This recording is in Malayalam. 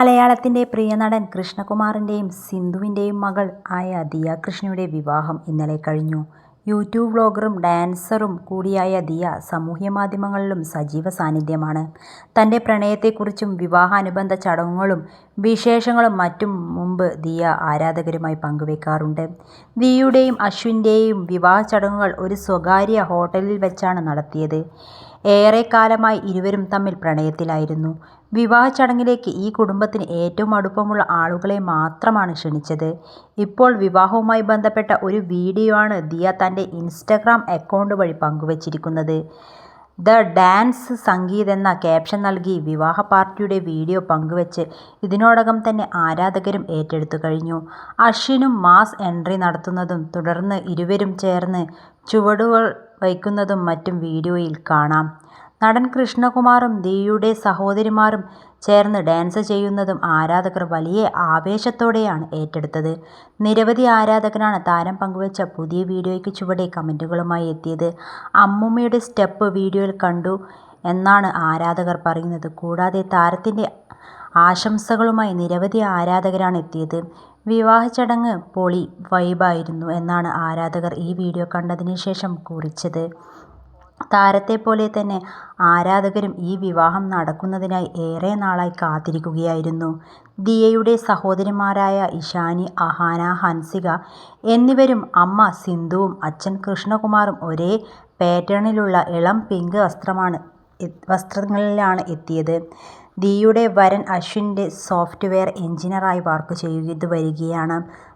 മലയാളത്തിന്റെ പ്രിയനടൻ കൃഷ്ണകുമാറിന്റെയും സിന്ധുവിന്റെയും മകൾ ആയ ദിയ കൃഷ്ണയുടെ വിവാഹം ഇന്നലെ കഴിഞ്ഞു. യൂട്യൂബ് വ്ളോഗറും ഡാൻസറും കൂടിയായ ദിയ സാമൂഹ്യമാധ്യമങ്ങളിലും സജീവ സാന്നിധ്യമാണ്. തന്റെ പ്രണയത്തെക്കുറിച്ചും വിവാഹാനുബന്ധ ചടങ്ങുകളും വിശേഷങ്ങളും മറ്റും മുമ്പ് ദിയ ആരാധകരുമായി പങ്കുവെക്കാറുണ്ട്. ദിയയുടെയും അശ്വിന്റെയും വിവാഹ ചടങ്ങുകൾ ഒരു സ്വകാര്യ ഹോട്ടലിൽ വെച്ചാണ് നടത്തിയത്. ഏറെക്കാലമായി ഇരുവരും തമ്മിൽ പ്രണയത്തിലായിരുന്നു. വിവാഹ ചടങ്ങിലേക്ക് ഈ കുടുംബത്തിന് ഏറ്റവും അടുപ്പമുള്ള ആളുകളെ മാത്രമാണ് ക്ഷണിച്ചത്. ഇപ്പോൾ വിവാഹവുമായി ബന്ധപ്പെട്ട ഒരു വീഡിയോ ആണ് ദിയ തന്റെ ഇൻസ്റ്റഗ്രാം അക്കൗണ്ട് വഴി പങ്കുവച്ചിരിക്കുന്നത് ദ ഡാൻസ് സംഗീത് എന്ന ക്യാപ്ഷൻ നൽകി വിവാഹ പാർട്ടിയുടെ വീഡിയോ പങ്കുവച്ച് ഇതിനോടകം തന്നെ ആരാധകരും ഏറ്റെടുത്തു കഴിഞ്ഞു. അശ്വിനും മാസ് എൻട്രി നടത്തുന്നതും തുടർന്ന് ഇരുവരും ചേർന്ന് ചുവടുകൾ വയ്ക്കുന്നതും മറ്റും വീഡിയോയിൽ കാണാം. നടൻ കൃഷ്ണകുമാറും ദിയുടെ സഹോദരിമാരും ചേർന്ന് ഡാൻസ് ചെയ്യുന്നതും ആരാധകർ വലിയ ആവേശത്തോടെയാണ് ഏറ്റെടുത്തത്. നിരവധി ആരാധകരാണ് താരം പങ്കുവച്ച പുതിയ വീഡിയോയ്ക്ക് ചുവടെ കമന്റുകളുമായി എത്തിയത്. അമ്മൂമ്മയുടെ സ്റ്റെപ്പ് വീഡിയോയിൽ കണ്ടു എന്നാണ് ആരാധകർ പറയുന്നത്. കൂടാതെ താരത്തിന്റെ ആശംസകളുമായി നിരവധി ആരാധകരാണ് എത്തിയത്. വിവാഹച്ചടങ്ങ് പൊളി വൈബായിരുന്നു എന്നാണ് ആരാധകർ ഈ വീഡിയോ കണ്ടതിന് ശേഷം കുറിച്ചത്. താരത്തെ പോലെ തന്നെ ആരാധകരും ഈ വിവാഹം നടക്കുന്നതിനായി ഏറെ നാളായി കാത്തിരിക്കുകയായിരുന്നു. ദിയയുടെ സഹോദരിമാരായ ഇഷാനി, അഹാന, ഹൻസിക എന്നിവരും അമ്മ സിന്ധുവും അച്ഛൻ കൃഷ്ണകുമാറും ഒരേ പാറ്റേണിലുള്ള ഇളം പിങ്ക് വസ്ത്രങ്ങളിലാണ് എത്തിയത്. ദിയുടെ വരൻ അശ്വിന്റെ സോഫ്റ്റ്വെയർ എൻജിനീയറായി വർക്ക് ചെയ്തുവരികയാണ്.